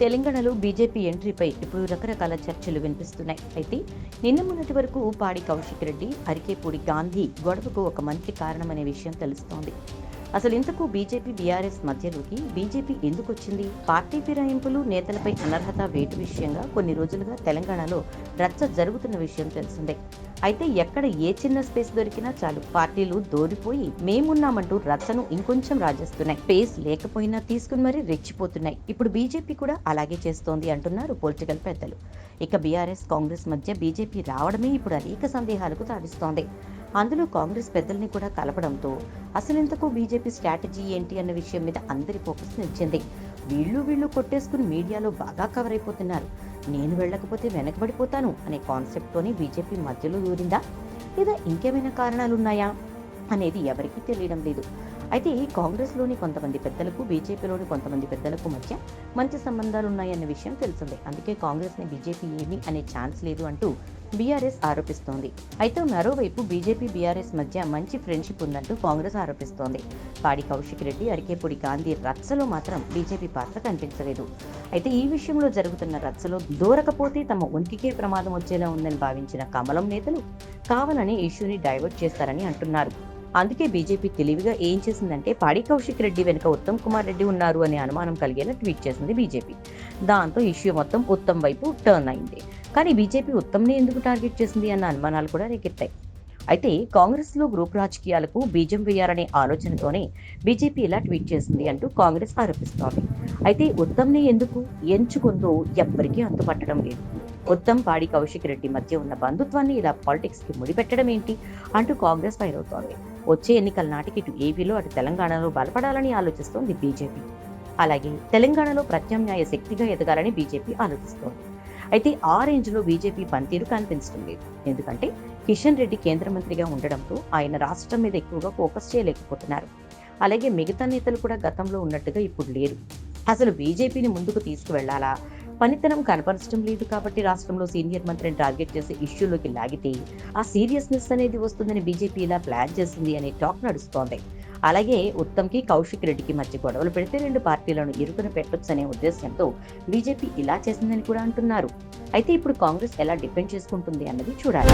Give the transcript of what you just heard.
తెలంగాణలో బీజేపీ ఎంట్రీపై ఇప్పుడు రకరకాల చర్చలు వినిపిస్తున్నాయి. అయితే నిన్న మొన్నటి వరకు పాడి కౌశిక్ రెడ్డి అరికేపూడి గాంధీ గొడవకు ఒక మంత్రి కారణమనే విషయం తెలుస్తోంది. అసలు ఇంతకు బీజేపీ బీఆర్ఎస్ మధ్యలోకి బీజేపీ ఎందుకు వచ్చింది? పార్టీ ఫిరాయింపులు నేతలపై అనర్హత వేటు విషయంగా కొన్ని రోజులుగా తెలంగాణలో రచ్చ జరుగుతున్న విషయం తెలిసిందే. అయితే ఎక్కడ ఏ చిన్న స్పేస్ దొరికినా చాలు పార్టీలు దోరిపోయి మేమున్నామంటూ రచ్చను ఇంకొంచెం రాజేస్తున్నాయి. స్పేస్ లేకపోయినా తీసుకుని మరీ రెచ్చిపోతున్నాయి. ఇప్పుడు బీజేపీ కూడా అలాగే చేస్తోంది అంటున్నారు పొలిటికల్ పెద్దలు. ఇక బీఆర్ఎస్ కాంగ్రెస్ మధ్య బీజేపీ రావడమే ఇప్పుడు అనేక సందేహాలకు తావిస్తోంది. అందులో కాంగ్రెస్ పెద్దల్ని కూడా కలపడంతో అసలెంతకు బీజేపీ స్ట్రాటజీ ఏంటి అన్న విషయం మీద అందరి ఫోకస్ నిలిచింది. వీళ్ళు వీళ్ళు కొట్టేసుకుని మీడియాలో బాగా కవర్ అయిపోతున్నారు నేను వెళ్ళకపోతే వెనకబడిపోతాను అనే కాన్సెప్ట్తోనే బీజేపీ మధ్యలో దూరిందా? లేదా ఇంకేమైనా కారణాలున్నాయా? అనేది ఎవరికీ తెలియడం లేదు. అయితే ఈ కాంగ్రెస్లోని కొంతమంది పెద్దలకు బీజేపీలోని కొంతమంది పెద్దలకు మధ్య మంచి సంబంధాలు ఉన్నాయన్న విషయం తెలిసిందే. అందుకే కాంగ్రెస్ని బీజేపీ ఏమీ అనే ఛాన్స్ లేదు అంటూ బీఆర్ఎస్ ఆరోపిస్తోంది. అయితే మరోవైపు బీజేపీ బీఆర్ఎస్ మధ్య మంచి ఫ్రెండ్షిప్ ఉందంటూ కాంగ్రెస్ ఆరోపిస్తోంది. పాడి కౌశిక్ రెడ్డి అరికేపూడి గాంధీ రచ్చలో మాత్రం బీజేపీ పాత్ర కనిపించలేదు. అయితే ఈ విషయంలో జరుగుతున్న రచ్చలో దూరకపోతే తమ ఉనికికే ప్రమాదం వచ్చేలా ఉందని భావించిన కమలం నేతలు కావాలని ఇష్యూని డైవర్ట్ చేస్తారని అంటున్నారు. అందుకే బీజేపీ తెలివిగా ఏం చేసిందంటే పాడి కౌశిక్ రెడ్డి వెనుక ఉత్తమ్ కుమార్ రెడ్డి ఉన్నారు అనే అనుమానం కలిగేలా ట్వీట్ చేసింది బీజేపీ. దాంతో ఇష్యూ మొత్తం ఉత్తమ్ వైపు టర్న్ అయింది. కానీ బీజేపీ ఉత్తమ్ని ఎందుకు టార్గెట్ చేసింది అన్న అనుమానాలు కూడా రేకెత్తాయి. అయితే కాంగ్రెస్లో గ్రూప్ రాజకీయాలకు బీజం వేయాలనే ఆలోచనతోనే బీజేపీ ఇలా ట్వీట్ చేసింది అంటూ కాంగ్రెస్ ఆరోపిస్తోంది. అయితే ఉత్తమ్ని ఎందుకు ఎంచుకుందో ఎవ్వరికీ అంతుపట్టడం లేదు. ఉత్తమ్ పాడి కౌశిక్ రెడ్డి మధ్య ఉన్న బంధుత్వాన్ని ఇలా పాలిటిక్స్కి ముడిపెట్టడం ఏంటి అంటూ కాంగ్రెస్ ఫైర్ అవుతోంది వచ్చే ఎన్నికల నాటికి ఇటు ఏపీలో అటు తెలంగాణలో బలపడాలని ఆలోచిస్తోంది బీజేపీ. అలాగే తెలంగాణలో ప్రత్యామ్నాయ శక్తిగా ఎదగాలని బీజేపీ ఆలోచిస్తోంది. అయితే ఆ రేంజ్లో బీజేపీ పనితీరు కనిపించడం లేదు ఎందుకంటే కిషన్ రెడ్డి కేంద్ర మంత్రిగా ఉండడంతో ఆయన రాష్ట్రం మీద ఎక్కువగా ఫోకస్ చేయలేకపోతున్నారు. అలాగే మిగతా నేతలు కూడా గతంలో ఉన్నట్టుగా ఇప్పుడు లేరు. అసలు బీజేపీని ముందుకు తీసుకువెళ్ళాలా? పనితనం కనపరచడం లేదు కాబట్టి రాష్ట్రంలో సీనియర్ మంత్రిని టార్గెట్ చేసే ఇష్యూలోకి లాగితే ఆ సీరియస్నెస్ అనేది వస్తుందని బీజేపీ ఇలా ప్లాన్ చేసింది అనే టాక్ నడుస్తోంది. అలాగే ఉత్తమ్కి కౌశిక్ రెడ్డికి మధ్య గొడవలు పెడితే రెండు పార్టీలను ఇరుకున పెట్టొచ్చనే ఉద్దేశంతో బీజేపీ ఇలా చేసిందని కూడా అంటున్నారు. అయితే ఇప్పుడు కాంగ్రెస్ ఎలా డిపెండ్ చేసుకుంటుంది అన్నది చూడాలి.